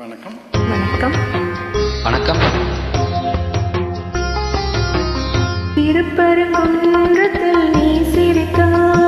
வணக்கம். வணக்கம். வணக்கம். திருப்பரங்குன்றத்தில் நீ சிரித்தாய்.